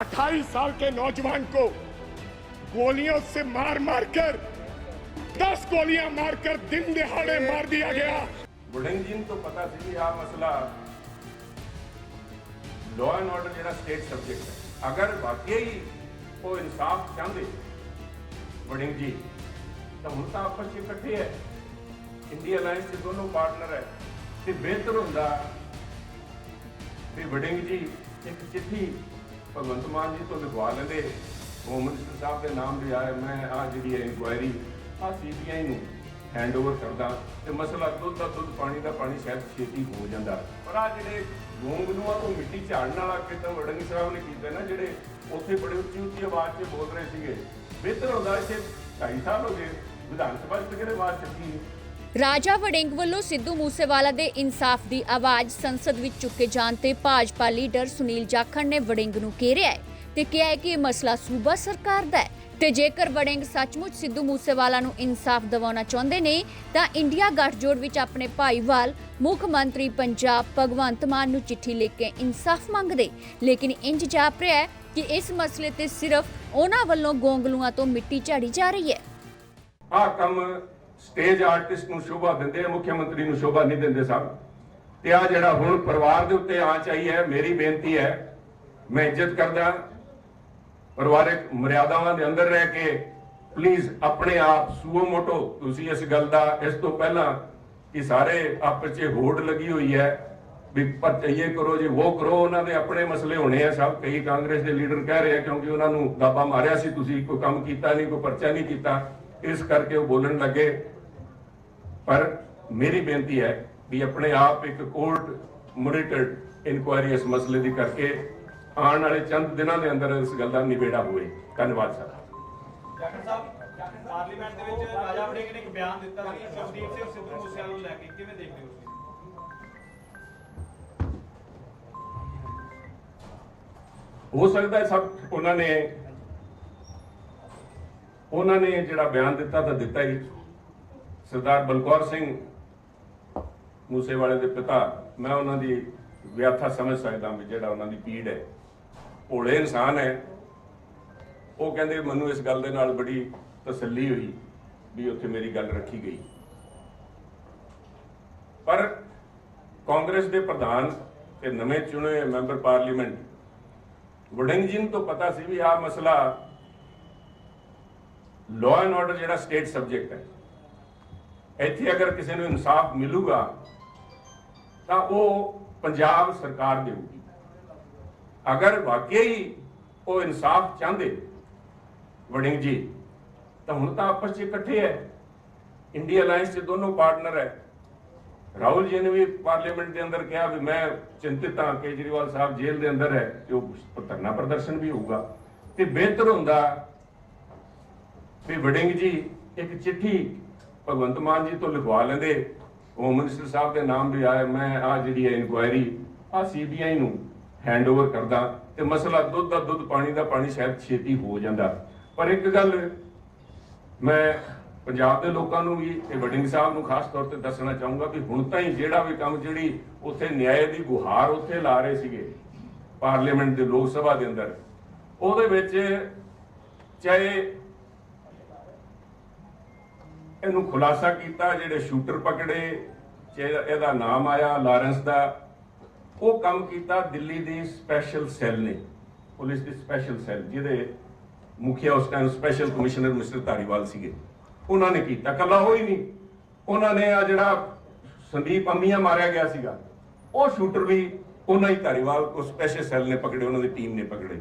28 साल के नौजवान को गोलियों से मार मार कर 10 गोलियां मारकर दिन दिहाड़े मार दिया गया ਗੁਰਡਿੰਗ ਜੀ ਨੂੰ ਤਾਂ ਪਤਾ ਸੀ ਵੀ ਆਹ ਮਸਲਾ ਲਾਅ ਐਂਡ ਆਰਡਰ ਜਿਹੜਾ ਸਟੇਟ ਸਬਜੈਕਟ ਹੈ ਅਗਰ ਵਾਕਈ ਹੀ ਉਹ ਇਨਸਾਫ ਚਾਹੁੰਦੇ ਵੜਿੰਗ ਜੀ ਤਾਂ ਹੁਣ ਤਾਂ ਆਪਸ ਵਿੱਚ ਇਕੱਠੇ ਹੈ ਇੰਡੀਆ ਅਲਾਈਅੰਸ ਦੇ ਦੋਨੋਂ ਪਾਰਟਨਰ ਹੈ ਤੇ ਬਿਹਤਰ ਹੁੰਦਾ ਵੀ ਵੜਿੰਗ ਜੀ ਇੱਕ ਚਿੱਠੀ ਭਗਵੰਤ ਮਾਨ ਜੀ ਤੋਂ ਲਿਖਵਾ ਲੈਂਦੇ। ਹੋਮ ਮਿਨਿਸਟਰ ਸਾਹਿਬ ਦੇ ਨਾਮ ਵੀ ਆਇਆ ਮੈਂ ਆ ਜਿਹੜੀ ਹੈ ਇਨਕੁਆਇਰੀ ਆ ਸੀਬੀਆਈ ਨੂੰ ਹੈਂਡਓਵਰ ਕਰਦਾ ਤੇ ਮਸਲਾ ਦੁੱਧ ਦਾ ਦੁੱਧ, ਪਾਣੀ ਦਾ ਪਾਣੀ ਸ਼ਾਇਦ ਛੇਤੀ ਹੋ ਜਾਂਦਾ। ਪਰ ਆ ਜਿਹੜੇ ਗੋਂਗਲੂਆਂ ਤੋਂ ਮਿੱਟੀ ਝਾੜਨ ਵਾਲਾ ਕਿਤੇ ਵੜਿੰਗ ਸਾਹਿਬ ਨੇ ਕੀਤਾ ਨਾ, ਜਿਹੜੇ ਉੱਥੇ ਬੜੇ ਉੱਚੀ ਉੱਚੀ ਆਵਾਜ਼ 'ਚ ਬੋਲ ਰਹੇ ਸੀਗੇ। ਬਿਹਤਰ ਹੁੰਦਾ ਇੱਥੇ ਢਾਈ ਸਾਲ ਹੋ ਗਏ, ਵਿਧਾਨ ਸਭਾ 'ਚ ਤਾਂ ਕਿਹੜੇ ਆਵਾਜ਼ ਚੱਕੀ ਰਾਜਾ ਵੜਿੰਗ ਵੱਲੋਂ ਸਿੱਧੂ ਮੂਸੇਵਾਲਾ ਦੇ ਇਨਸਾਫ ਦੀ ਆਵਾਜ਼ ਸੰਸਦ ਵਿੱਚ ਚੁੱਕੇ ਜਾਣ ਤੇ ਭਾਜਪਾ ਲੀਡਰ ਸੁਨੀਲ ਜਾਖੜ ਨੇ ਵੜਿੰਗ ਨੂੰ ਘੇਰਿਆ ਹੈ ਤੇ ਕਿਹਾ ਹੈ ਕਿ ਇਹ ਮਸਲਾ ਸੂਬਾ ਸਰਕਾਰ ਦਾ ਹੈ। ਤੇ ਜੇਕਰ ਵੜਿੰਗ ਸੱਚਮੁੱਚ ਸਿੱਧੂ ਮੂਸੇਵਾਲਾ ਨੂੰ ਇਨਸਾਫ ਦਿਵਾਉਣਾ ਚਾਹੁੰਦੇ ਨੇ, ਤਾਂ ਇੰਡੀਆ ਗੱਠਜੋੜ ਵਿੱਚ ਆਪਣੇ ਭਾਈਵਾਲ ਮੁੱਖ ਮੰਤਰੀ ਪੰਜਾਬ ਭਗਵੰਤ ਮਾਨ ਨੂੰ ਚਿੱਠੀ ਲਿਖ ਕੇ ਇਨਸਾਫ ਮੰਗਦੇ। ਲੇਕਿਨ ਇੰਜ ਜਾਪ ਰਿਹਾ ਹੈ ਕਿ ਇਸ ਮਸਲੇ ਤੇ ਸਿਰਫ ਉਹਨਾਂ ਵੱਲੋਂ ਗੋਂਗਲੂਆਂ ਤੋਂ ਮਿੱਟੀ ਝਾੜੀ ਜਾ ਰਹੀ ਹੈ। ਆਹ ਕੰਮ ਸਟੇਜ ਆਰਟਿਸਟ ਨੂੰ ਸ਼ੋਭਾ ਦਿੰਦੇ ਆ, ਮੁੱਖ ਮੰਤਰੀ ਨੂੰ ਸ਼ੋਭਾ ਨਹੀਂ ਦਿੰਦੇ ਸਭ। ਤੇ ਆ ਜਿਹੜਾ ਹੁਣ ਪਰਿਵਾਰ ਦੇ ਉੱਤੇ ਆਂਚ ਆਈ ਹੈ, ਮੇਰੀ ਬੇਨਤੀ ਹੈ, ਮੈਂ ਇੱਜ਼ਤ ਕਰਦਾ, ਪਰਿਵਾਰਕ ਮਰਿਆਦਾਵਾਂ ਦੇ ਅੰਦਰ ਰਹਿ ਕੇ ਪਲੀਜ਼ ਆਪਣੇ ਆਪ ਸੂਓ ਮੋਟੋ, ਤੁਸੀਂ ਇਸ ਗੱਲ ਦਾ ਇਸ ਤੋਂ ਪਹਿਲਾਂ ਕਿ ਸਾਰੇ ਆਪਸ 'ਚ ਹੋੜ ਲੱਗੀ ਹੋਈ ਹੈ, ਵੀ ਪਰ ਕਰੋ ਜੀ ਉਹ ਕਰੋ, ਉਹਨਾਂ ਦੇ ਆਪਣੇ ਮਸਲੇ ਹੋਣੇ ਆ ਸਭ। ਕਈ ਕਾਂਗਰਸ ਦੇ ਲੀਡਰ ਕਹਿ ਰਹੇ ਆ, ਕਿਉਂਕਿ ਉਹਨਾਂ ਨੂੰ ਦਾਬਾ ਮਾਰਿਆ ਸੀ, ਤੁਸੀਂ ਕੋਈ ਕੰਮ ਕੀਤਾ ਨਹੀਂ, ਕੋਈ ਪਰਚਾ ਨਹੀਂ ਕੀਤਾ। ਇਸ ਕਰਕੇ ਉਹ ਬੋਲਣ ਲੱਗੇ। ਪਰ ਮੇਰੀ ਬੇਨਤੀ ਹੈ ਵੀ ਆਪਣੇ ਆਪ ਇੱਕ ਕੋਰਟ ਮੋਨੀਟਰਡ ਇਨਕੁਆਇਰੀ ਇਸ ਮਸਲੇ ਦੀ ਕਰਕੇ ਆਉਣ ਵਾਲੇ ਚੰਦ ਦਿਨਾਂ ਦੇ ਅੰਦਰ ਇਸ ਗੱਲ ਦਾ ਨਿਬੇੜਾ ਹੋਵੇ। ਧੰਨਵਾਦ ਸਰ। ਜਾਖੜ ਸਾਹਿਬ ਪਾਰਲੀਮੈਂਟ ਦੇ ਵਿੱਚ ਰਾਜਾ ਵੜਿੰਗ ਨੇ ਇੱਕ ਬਿਆਨ ਦਿੱਤਾ ਸੀ ਸ਼ਬਦੀਪ ਸਿੰਘ ਸਿੱਧੂ ਮੂਸੇਵਾਲਾ ਨੂੰ ਲੈ ਕੇ। ਕਿਵੇਂ ਦੇਖਦੇ ਹੋ ਸਕਦਾ ਹੈ ਸਭ ਉਹਨਾਂ ਨੇ ਉਹਨਾਂ ਨੇ ਜਿਹੜਾ ਬਿਆਨ ਦਿੱਤਾ ਤਾਂ ਦਿੱਤਾ ਹੀ। ਸਰਦਾਰ ਬਲਕੌਰ ਸਿੰਘ ਮੂਸੇਵਾਲੇ ਦੇ ਪਿਤਾ, ਮੈਂ ਉਹਨਾਂ ਦੀ ਵਿਆਥਾ ਸਮਝ ਸਕਦਾ ਵੀ ਜਿਹੜਾ ਉਹਨਾਂ ਦੀ ਪੀੜ ਹੈ, ਭੋਲੇ ਇਨਸਾਨ ਹੈ। ਉਹ ਕਹਿੰਦੇ ਮੈਨੂੰ ਇਸ ਗੱਲ ਦੇ ਨਾਲ ਬੜੀ ਤਸੱਲੀ ਹੋਈ ਵੀ ਉੱਥੇ ਮੇਰੀ ਗੱਲ ਰੱਖੀ ਗਈ। ਪਰ ਕਾਂਗਰਸ ਦੇ ਪ੍ਰਧਾਨ ਤੇ ਨਵੇਂ ਚੁਣੇ ਮੈਂਬਰ ਪਾਰਲੀਮੈਂਟ, ਵੜਿੰਗ ਜੀ ਨੂੰ ਤਾਂ ਪਤਾ ਸੀ ਵੀ ਆਹ ਮਸਲਾ ਲਾਅ ਐਂਡ ਆਰਡਰ ਜਿਹੜਾ ਸਟੇਟ ਸਬਜੈਕਟ ਹੈ। ਇੱਥੇ ਅਗਰ ਕਿਸੇ ਨੂੰ ਇਨਸਾਫ ਮਿਲੂਗਾ, ਤਾਂ ਉਹ ਪੰਜਾਬ ਸਰਕਾਰ ਦੇਊਗੀ। ਅਗਰ ਵਾਕਈ ਉਹ ਇਨਸਾਫ ਚਾਹੁੰਦੇ ਵੜਿੰਗ ਜੀ, ਤਾਂ ਹੁਣ ਤਾਂ ਆਪਸ 'ਚ ਇਕੱਠੇ ਹੈ। ਇੰਡੀਆ ਅਲਾਈਅੰਸ ਦੇ ਦੋਨੋਂ ਪਾਰਟਨਰ ਹੈ। ਰਾਹੁਲ ਜੀ ਨੇ ਵੀ ਪਾਰਲੀਮੈਂਟ ਦੇ ਅੰਦਰ ਕਿਹਾ ਵੀ ਮੈਂ ਚਿੰਤਿਤ ਹਾਂ ਕੇਜਰੀਵਾਲ ਸਾਹਿਬ ਜੇਲ੍ਹ ਦੇ ਅੰਦਰ ਹੈ ਤੇ ਉਹ ਧਰਨਾ ਪ੍ਰਦਰਸ਼ਨ ਵੀ ਹੋਊਗਾ। ਤੇ ਬਿਹਤਰ ਹੁੰਦਾ ਵੀ ਵੜਿੰਗ ਜੀ, ਇੱਕ ਚਿੱਠੀ ਭਗਵੰਤ ਮਾਨ ਜੀ ਤੋਂ ਲਿਖਵਾ ਲੈਂਦੇ। ਹੋਮ ਮਿਨਿਸਟਰ ਸਾਹਿਬ ਦੇ ਨਾਮ ਵੀ ਆਇਆ ਮੈਂ ਆ ਜਿਹੜੀ ਹੈ ਇਨਕੁਆਇਰੀ ਆ ਸੀਬੀਆਈ ਨੂੰ ਹੈਂਡਓਵਰ ਕਰਦਾ ਤੇ ਮਸਲਾ ਦੁੱਧ ਦਾ ਦੁੱਧ, ਪਾਣੀ ਦਾ ਪਾਣੀ ਸ਼ਾਇਦ ਛੇਤੀ ਹੋ ਜਾਂਦਾ। ਪਰ ਇੱਕ ਗੱਲ ਮੈਂ ਪੰਜਾਬ ਦੇ ਲੋਕਾਂ ਨੂੰ ਵੀ ਤੇ ਵਡਿੰਗ ਸਾਹਿਬ ਨੂੰ ਖਾਸ ਤੌਰ ਤੇ ਦੱਸਣਾ ਚਾਹੂੰਗਾ ਵੀ ਹੁਣ ਤਾਂ ਹੀ ਜਿਹੜਾ ਵੀ ਕੰਮ ਜਿਹੜੀ ਉੱਥੇ ਨਿਆਂ ਦੀ ਗੁਹਾਰ ਉੱਥੇ ਲਾ ਰਹੇ ਸੀਗੇ, ਪਾਰਲੀਮੈਂਟ ਦੇ ਲੋਕ ਸਭਾ ਦੇ ਅੰਦਰ, ਉਹਦੇ ਵਿੱਚ ਚਾਹੇ ਇਹਨੂੰ ਖੁਲਾਸਾ ਕੀਤਾ, ਜਿਹੜੇ ਸ਼ੂਟਰ ਪਕੜੇ ਇਹਦਾ ਨਾਮ ਆਇਆ ਲਾਰੈਂਸ ਦਾ। ਉਹ ਕੰਮ ਕੀਤਾ ਦਿੱਲੀ ਦੀ ਸਪੈਸ਼ਲ ਸੈੱਲ ਨੇ, ਪੁਲਿਸ ਦੀ ਸਪੈਸ਼ਲ ਸੈੱਲ, ਜਿਹਦੇ ਮੁਖੀਆ ਉਸ time special commissioner mister Dhariwal ਸੀਗੇ। ਉਹਨਾਂ ਨੇ ਕੀਤਾ ਕੱਲਾ ਹੋਈ ਨਹੀਂ। ਉਹਨਾਂ ਨੇ ਆ ਜਿਹੜਾ ਸੰਦੀਪ ਅੰਮੀਆਂ ਮਾਰਿਆ ਗਿਆ ਸੀਗਾ, ਉਹ ਸ਼ੂਟਰ ਵੀ ਉਹਨਾਂ ਹੀ ਧਾਰੀਵਾਲ ਕੋ ਸਪੈਸ਼ਲ ਸੈੱਲ ਨੇ ਪਕੜੇ, ਉਹਨਾਂ ਦੀ ਟੀਮ ਨੇ ਪਕੜੇ।